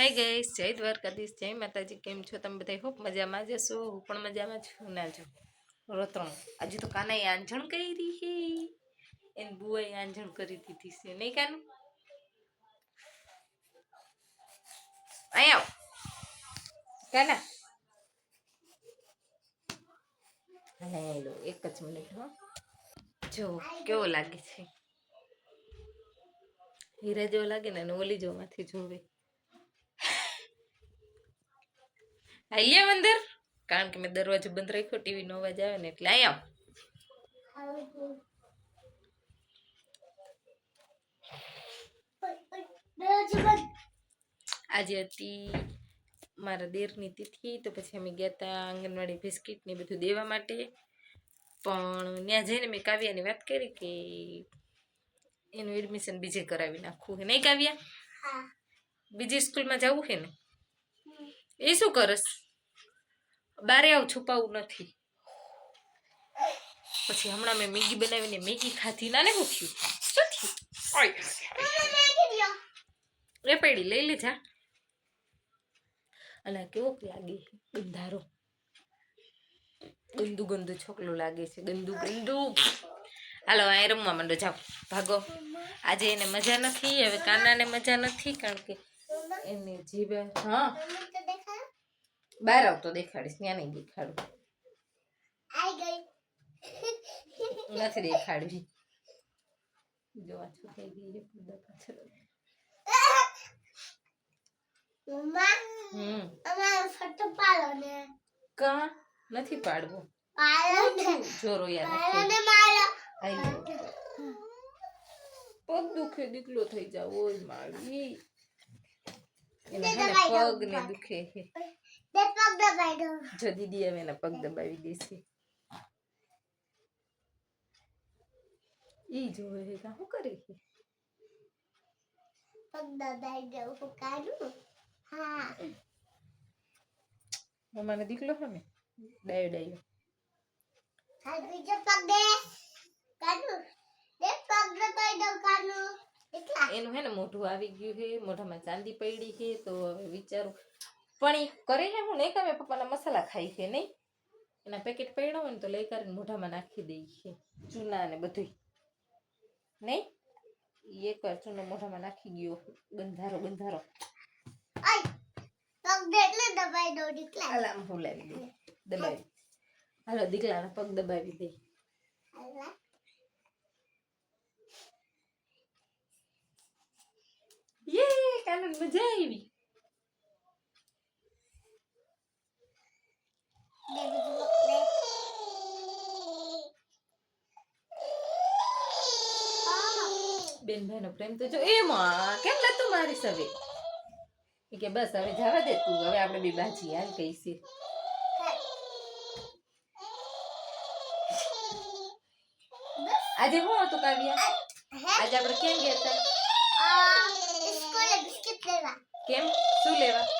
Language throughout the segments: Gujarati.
હાય ગઈશ જય દ્વારકાધીશ જય માતાજી કેમ છો તમે બધા હોપ મજામાં જશો હું પણ મજામાં છું ના છું રોતણું આજે તો કાનાએ આંજણ કરી હે એને બુઆએ આંજણ કરી દીધી છે નહીં કાનું અહીંયા કાના હેલો એક જ મિનિટ હો જો કેવો લાગે છે હીરા જેવો લાગે ને ઓલી જોમાંથી જોવે અલ્યા બંદર કારણ કે મે દરવાજો બંધ રાખ્યો ટીવી નો અવાજ આવે ને એટલે આયા આજે આતી મારા દીર ની તીથી તો પછી અમે ગયા તા અંગનવાડી બિસ્કિટ ને બધું દેવા માટે પણ ને જૈને મે કાવ્યા ની વાત કરી કે એનો એડમિશન બીજે કરાવી નાખું કે નઈ કાવ્યા હા બીજે સ્કૂલ માં જાવું કે નહી એ શું કરસ બારે આવું છુપાવું નથી પછી હમણાં મેં મેગી બનાવીને મેગી ખાધી ના ને હું એ પેડી લઈ લીધા અને કેવો લાગે ગંધારો ગંદુ ગંદુ છોકલો લાગે છે ગંદુ ગંદુ હાલો અહીં રમવા માંડો જાઓ ભાગો આજે એને મજા નથી હવે કાનાને મજા નથી કારણ કે એને જીભે હા બહાર આવતો દેખાડીશ ત્યાં નહીં દેખાડું નથી દેખાડવી કા નથી પાડવો પાડો ને પગ દુખે દીકલો થઈ જાવ ઓય મારી એને પગ ને દુખે જો દીદી અમે એના પગ દબાવી દેશે ઈ જોવે હે કા હું કરે છે પગ દબાઈ દઉં હું કાઢું હા મમ્માને દીકલો હો ડાયો ડાયો હા બીજો પગ દે કાઢું દે પગ દબાઈ દઉં કાઢું એટલા એનું હે ને મોઢું આવી ગયું છે મોઢામાં ચાંદી પડી છે તો વિચારું પણ ઈ કરે ને હું નઈ કાવે પપ્પાના મસાલા ખાઈ છે ને એના પેકેટ પડ્યો હોય ને તો લઈ કરીને મોઢામાં નાખી દે છે ચૂનાને બધી નઈ યે કર્ચું મોઢામાં નાખી ગયું ગંધારો ગંધારો આ પગ દે લે દબાવી દો દીકલા અલમ ભૂલે દી દબાવી હાલો દીકલાના પગ દબાવી દે યે કાલ મજા આવી બેન ભાઈ નો પ્રેમ તો જો એમાં કેમ કેટલા તું મારી સવે કે બસ હવે જવા દે તું હવે આપણે બે બાજી હાલ કહીશી આજે હું હતું કાવ્યા આજે આપણે કેમ ગયા હતા કેમ શું લેવા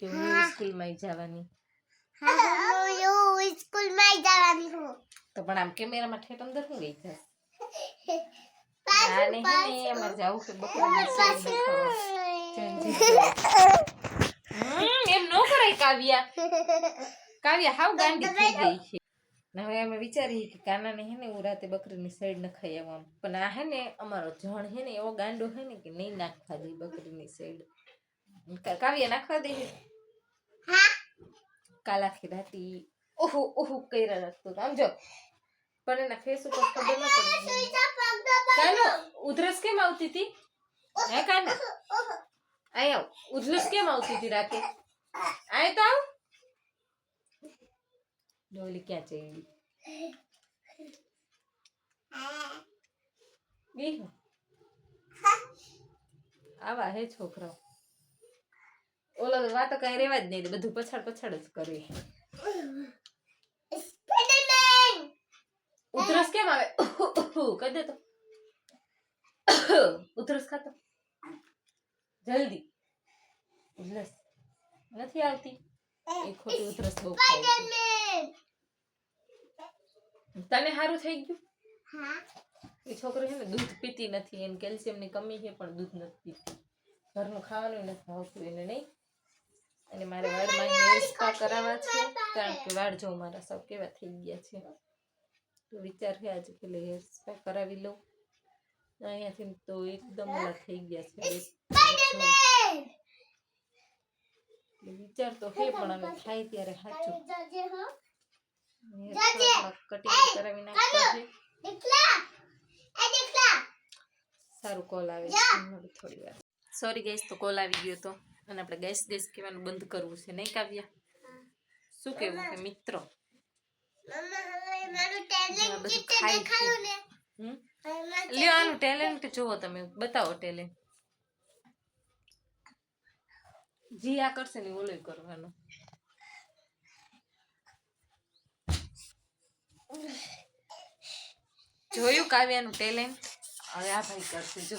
કે હું સ્કૂલમાં જવાની હું સ્કૂલમાં જવાની છું તો પણ આમ કેમેરામાં ઠેઠ અંદર હું ગઈ જશે આને હે ને જાવું કે બપોરના એમ નો કરાય કાવ્યા કાવ્યા હાવ ગાંડી થઈ ગઈ છે હવે અમે વિચારીએ કે કાના ને હેને હું રાતે બકરીની સાઈડ નખાઈ આવવાનું પણ આ હે ને અમારો જણ હે ને એવો ગાંડો હે ને કે નહીં નાખવા દે બકરીની સાઈડ કાવ્યા નાખવા દે हाँ? काला खिदा ती ओह ओह कई रह तो काम जो ना फेस उपर खबर ना पण चालो उधरस के मावती थी है का ना आयो उधरस के मावती थी राके आए तो डोली क्या चाहिए हाँ। देखो हाँ। आवा है छोकरा લાગવા તો કઈ રેવાજ નઈ દે બધું પછડ પછડ જ કરે સ્પેડમેન ઉતર スケ માવે ફૂ કઈ દે તો ઉતર スケ તો જલ્દી ઉતરસ નથી આવતી એક ખોટો ઉતરસ સ્પેડમેન તને હારું થઈ ગયું હા એ છોકરો હે ને દૂધ પીતી નથી એને કેલ્શિયમ ની કમી છે પણ દૂધ નથી પીતી ઘરનો ખાવાનું નથી ખાવતું એને નહીં અને મારે વાળમાં હેર સ્પા કરાવવા છે કારણ કે વાળ જો મારા સૌ કેવા થઈ ગયા છે તો વિચાર છે આજે પેલે હેર સ્પા કરાવી લઉં અહીંયાથી તો એકદમ ઓલા થઈ ગયા છે વિચાર તો હે પણ અમે થાય ત્યારે સાચું કટિંગ કરાવી નાખતા સારું કોલ આવે થોડી વાર સોરી ગેસ તો કોલ આવી ગયો તો અને આપણે ગેસ ગેસ કહેવાનું બંધ કરવું છે નહીં કાવ્યા શું કહેવું કે મિત્રો લ્યો ટેલેન્ટ જુઓ તમે બતાવો ટેલેન્ટ જી આ કરશે ને ઓલું કરવાનું જોયું કાવ્યાનું ટેલેન્ટ હવે આ ભાઈ કરશે જો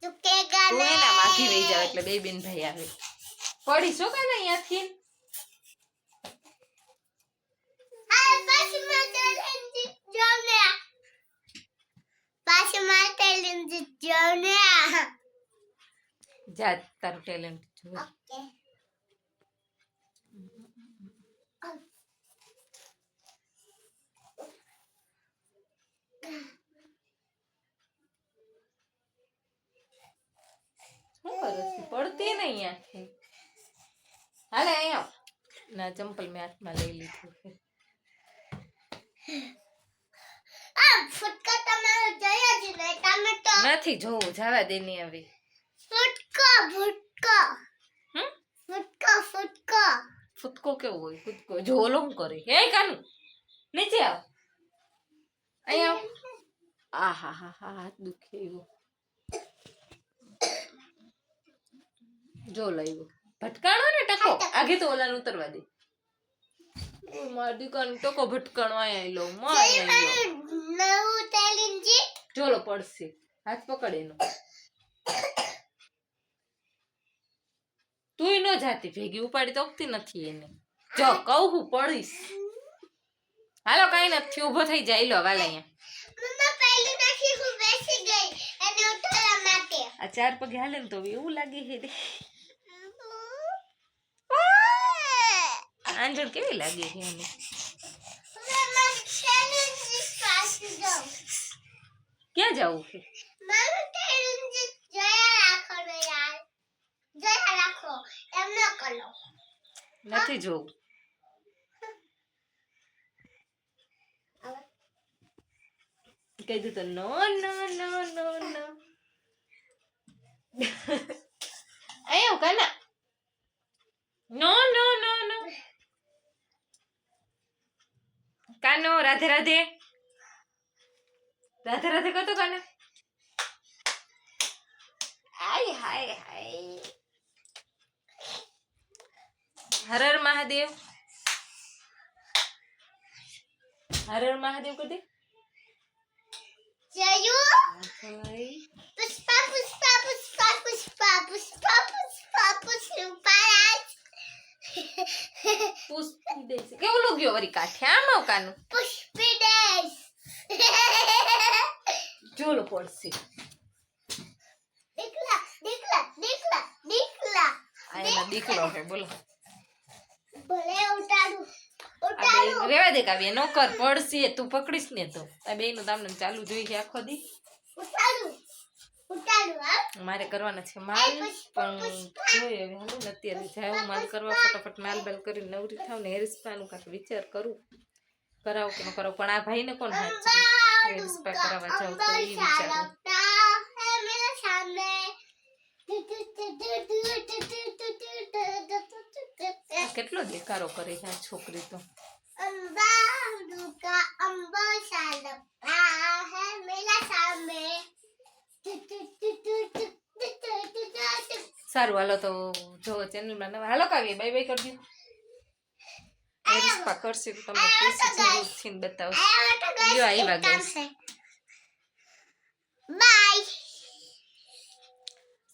ચૂકેગા તું એના માખી વહી જાવ એટલે બે બેન ભાઈ આવે પડી શું કાને અહીંયાથી જા તારું ટેલેન્ટ જો आया थे हले आयो ना चंपल में हाथ में ली थी आ फुटका तमारो जाय जे ने तमे तो नथी जो जावा देनी अभी फुटका फुटका हम फुटका फुटका फुटको के होय फुटको झोलम करे हे कन नीचे आओ आयो आ हा हा हा दुखे हो જો લાવ્યો ભટકાણો ને ટકો આગે તો ઓલાને ઉતરવા દે મારી દીકરાને ટકો ભટકાણો અહીંયા લો મારું જોલો પડશે હાથ પકડ એનો તું ન જાતી ભેગી ઉપાડી તો ઉગતી નથી એને જો કહું હું પડીશ હાલો કઈ નથી ઉભો થઈ જાય લો વાલ અહીંયા આ ચાર પગે હાલે તો એવું લાગે છે આંજણ કેવી લાગે છે એને ક્યાં જવું છે નથી જોવું કીધું તો નો નો નો નો નો અહીંયા કાના નો નો નો નો कानो राधे राधे राधे राधे कर दो तो कानो हाय हाय हाय हर हर महादेव हर हर महादेव को दे जयू વરી કાઠે આમ આવકાનું પુષ્પી ડેશ જોલો પડશે રેવા દે નોકર પડશે તું પકડીશ ને તો બે નું તમને ચાલુ જોઈ આખો દી ઉતારું ફટાળવા મારે કરવા છે મારે પણ શું એવું નથી અહીંયાની જાવ વાત કરવા ફટાફટ હાલ બેલ કરીને નવરી થાઉ ને એ રિસ્પાનું કા વિચાર કરું કરાવ કે ન કરું પણ આ ભાઈને કોણ સાચું રિસ્પા કરાવ ચાઉં તો એ મારા સામે કેટલો દેકારો કરે છે આ છોકરી તો અંડા ડોકા અંબો સાલપા છે મારા સામે સારું હાલો તો જો ચેનલમાં નવા હાલો કાવ્ય બાય બાય કરજો રિસ્પા કરશે તો તમને કેસ જરૂર થઈને બતાવશે જો આવી વાગે બાય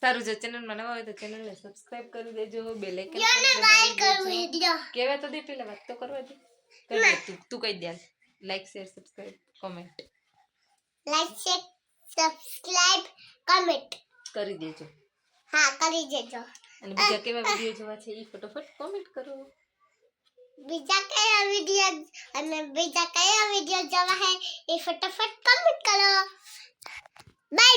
સારું જો ચેનલમાં નવા હોય તો ચેનલને સબસ્ક્રાઇબ કરી દેજો બે લાઈક કહેવાય તો દે પેલા વાત તો કરવા દે કરી તું તું કહી દે like share subscribe comment like share subscribe comment કરી દેજો હા કરી દેજો અને બીજા કેવા વિડિયો જોવા છે એ ફટાફટ કોમેન્ટ કરો બીજા કયા વિડિયો અને બીજા કયા વિડિયો જોવા હે એ ફટાફટ કમેન્ટ કરો બાય